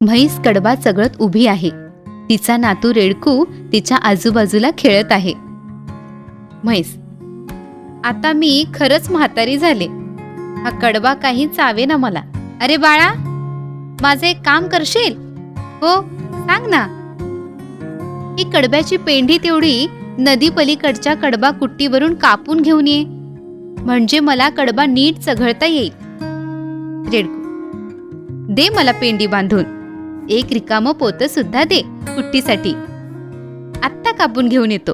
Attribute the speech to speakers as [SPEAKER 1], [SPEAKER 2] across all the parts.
[SPEAKER 1] म्हैस कडबा चगळत उभी आहे. तिचा नातू रेडकू तिच्या आजूबाजूला खेळत आहे. म्हैस आता मी खरंच म्हातारी झाले. हा कडबा काही चावे ना मला. अरे बाळा माझं एक काम करशील? हो सांग ना. ही कडब्याची पेंढी तेवढी नदी पलीकडच्या कडबा कुट्टीवरून कापून घेऊन ये. म्हणजे मला कडबा नीट चघळता येईल. रेडकू दे मला पेंडी बांधून. एक रिकामं पोतं सुद्धा दे कुट्टीसाठी. आत्ता कापून घेऊन येतो.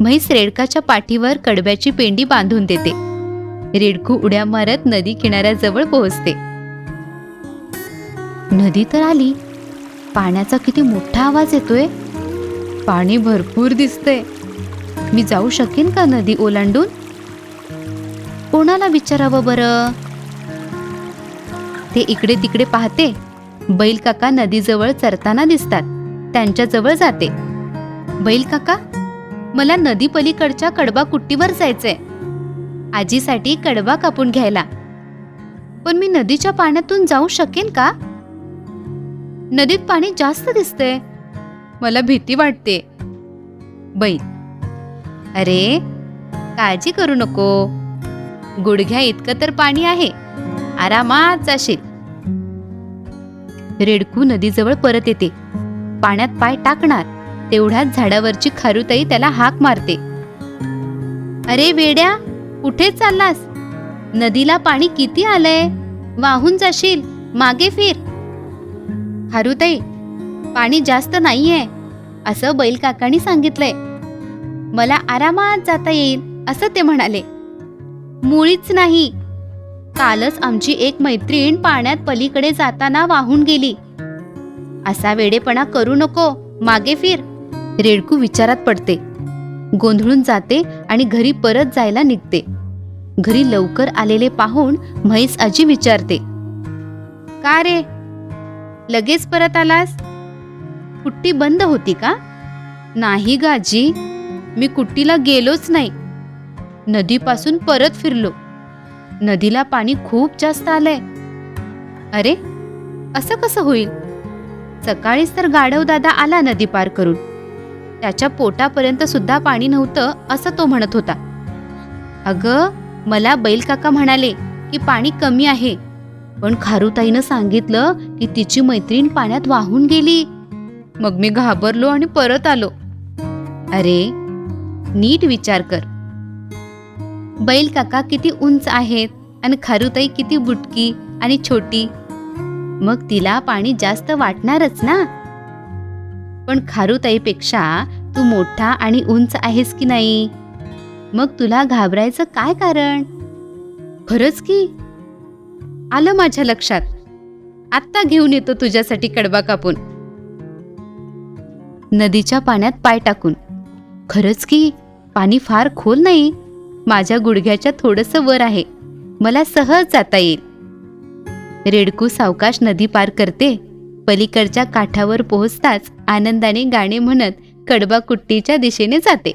[SPEAKER 1] म्हैस रेडकाच्या पाठीवर कडब्याची पेंडी बांधून देते. रेडकू उड्या मारत नदी किनाऱ्याजवळ पोहोचते. नदी तर आली. पाण्याचा किती मोठा आवाज येतोय. पाणी भरपूर दिसतंय. मी जाऊ शकेन का नदी ओलांडून? कोणाला विचारावं बरं? ते इकडे तिकडे पाहते. बैल काका नदीजवळ चरताना दिसतात. त्यांच्याजवळ जाते. बैल काका मला नदी पलीकडच्या कडबा कुट्टीवर जायचंय. आजीसाठी कडबा कापून घ्यायला. पण मी नदीच्या पाण्यातून जाऊ शकेन का? नदीत पाणी जास्त दिसतंय. मला भीती वाटते. बैल. अरे काळजी करू नको. गुडघ्या इतकं तर पाणी आहे. आरामात जाशील. रेडकू नदीजवळ परत येते. पाण्यात पाय टाकणार तेवढ्याच झाडावरची खारुताई त्याला हाक मारते. अरे वेड्या कुठे चाललास? नदीला पाणी किती आलंय? वाहून जाशील मागे फिर. खारुताई पाणी जास्त नाहीये असं बैल काकांनी सांगितलंय. मला आरामात जाता येईल असं ते म्हणाले. मुळीच नाही कालच आमची एक मैत्रीण पाण्यात पलीकडे जाताना वाहून गेली. असा वेडेपणा करू नको मागे फिर रेडकू विचारात पडते. गोंधळून जाते आणि घरी परत जायला निघते. घरी लवकर आलेले पाहून म्हैस आजी विचारते का रे? लगेच परत आलास? कुट्टी बंद होती का? नाही गाजी मी कुट्टीला गेलोच नाही. नदीपासून परत फिरलो. नदीला पाणी खूप जास्त आलंय. अरे असं कसं होईल? सकाळीच तर गाढव दादा आला नदी पार करून. त्याच्या पोटापर्यंत सुद्धा पाणी नव्हतं असं तो म्हणत होता. अगं मला बैल काका म्हणाले की पाणी कमी आहे. पण खारुताईनं सांगितलं की तिची मैत्रीण पाण्यात वाहून गेली. मग मी घाबरलो आणि परत आलो. अरे नीट विचार कर. बैल काका किती उंच आहेत आणि खारुताई किती बुटकी आणि छोटी. मग तिला पाणी जास्त वाटणारच ना? पण खारुताईपेक्षा तू मोठा आणि उंच आहेस की नाही? मग तुला घाबरायचं काय कारण? खरंच की? आलं माझ्या लक्षात. आत्ता घेऊन येतो तुझ्यासाठी कडबा कापून. नदीच्या पाण्यात पाय टाकून. खरंच की? पाणी फार खोल नाही. माझ्या गुडघ्याच्या थोडंसं वर आहे. मला सहज जाता येईल. रेडकू सावकाश नदी पार करते. पलीकडच्या काठावर पोहोचताच आनंदाने गाणे म्हणत कडबा कुट्टीच्या दिशेने जाते.